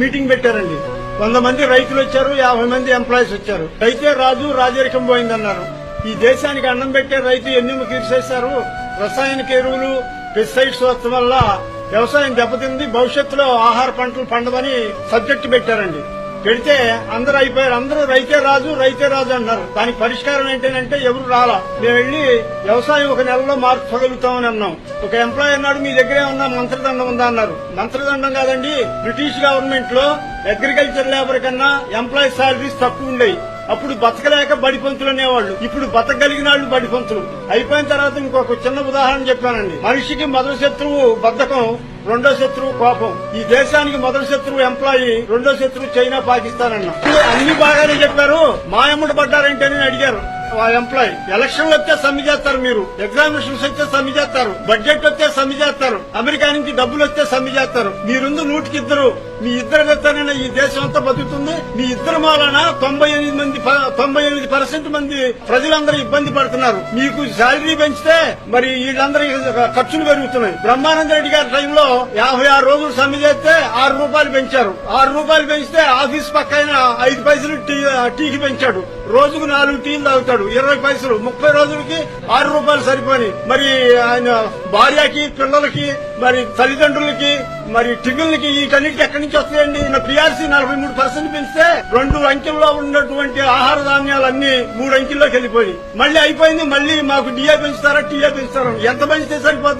Meeting పెట్టారండి. వంద మంది రైతులు వచ్చారు యాభై మంది ఎంప్లాయీస్ వచ్చారు. రైతే రాజు రాజరికం పోయిందన్నారు. ఈ దేశానికి అన్నం పెట్టే రైతు ఎన్ని తీర్చేశారు రసాయనిక ఎరువులు పెస్టిసైడ్స్ వస్తు వల్ల వ్యవసాయం దెబ్బతింది భవిష్యత్తులో ఆహార పంటలు పండవని సబ్జెక్ట్ పెట్టారండి. పెడితే అందరూ అయిపోయారు. అందరూ రైతే రాజు రైతే రాజు అన్నారు. దానికి పరిష్కారం ఏంటంటే ఎవరు రాలా? మేము వెళ్ళి వ్యవసాయం ఒక నెలలో మార్చగలుగుతామని అన్నాం. ఒక ఎంప్లాయీ అన్నాడు మీ దగ్గరే ఉన్న మంత్రదండం ఉందా? అన్నారు. మంత్రదండం కాదండి బ్రిటిష్ గవర్నమెంట్లో అగ్రికల్చర్ లేబర్ కన్నా ఎంప్లాయీ సాలరీస్ తక్కువ ఉండేవి. అప్పుడు బతకలేక బడిపంతులు అనేవాళ్ళు. ఇప్పుడు బతకగలిగిన వాళ్ళు బడిపంతులు అయిపోయిన తర్వాత ఇంకొక చిన్న ఉదాహరణ చెప్పానండి. మనిషికి మొదటి శత్రువు బద్ధకం రెండో శత్రువు కోపం. ఈ దేశానికి మొదటి శత్రువు ఎంప్లాయీ రెండో శత్రువు చైనా పాకిస్తాన్ అన్న. అన్ని బాగానే చెప్పారు. మాయమ్మడు పడ్డారంటే అడిగారు. ఎంప్లాయ్ ఎలక్షన్లు వస్తే సమ్మె చేస్తారు మీరు. ఎగ్జామినేషన్స్ వస్తే సమ్మె చేస్తారు. బడ్జెట్ వస్తే సమ్మె చేస్తారు. అమెరికా నుంచి డబ్బులు వస్తే సమ్మె చేస్తారు. మీరుందు నూటికి ఇద్దరు మీ ఇద్దరు వెళ్తానైనా ఈ దేశం అంతా బతుకుతుంది. మీ ఇద్దరు మూలన తొంభై ఎనిమిది మంది ప- తొంభై ఎనిమిది పర్సెంట్ మంది ప్రజలందరూ ఇబ్బంది పడుతున్నారు. మీకు శాలరీ పెంచితే మరి వీళ్ళందరి ఖర్చులు పెరుగుతున్నాయి. బ్రహ్మానంద రెడ్డి గారి టైంలో యాభై ఆరు రోజులు సమ్మె చేస్తే ఆరు రూపాయలు పెంచారు. ఆరు రూపాయలు పెంచితే ఆఫీస్ పక్కన ఐదు పైసలు టీ టీకి పెంచాడు. రోజుకు నాలుగు టీలు తాగుతాడు. ఇరవై పైసలు. ముప్పై రోజులకి ఆరు రూపాయలు సరిపోయి మరి ఆయన భార్యకి పిల్లలకి మరి తల్లిదండ్రులకి మరి టిఫిన్లకి వీటన్నిటికి ఎక్కడి నుంచి వస్తాయండి? ఈయన పిఆర్సీ నలభై మూడు పర్సెంట్ పెంచితే రెండు అంకెల్లో ఉన్నటువంటి ఆహార ధాన్యాలన్నీ మూడు అంకెల్లోకి వెళ్ళిపోయి మళ్ళీ అయిపోయింది. మళ్ళీ మాకు డిఏ పెంచుతారా టీఏ పెంచుతారా? ఎంత పెంచితే సరిపోతుంది?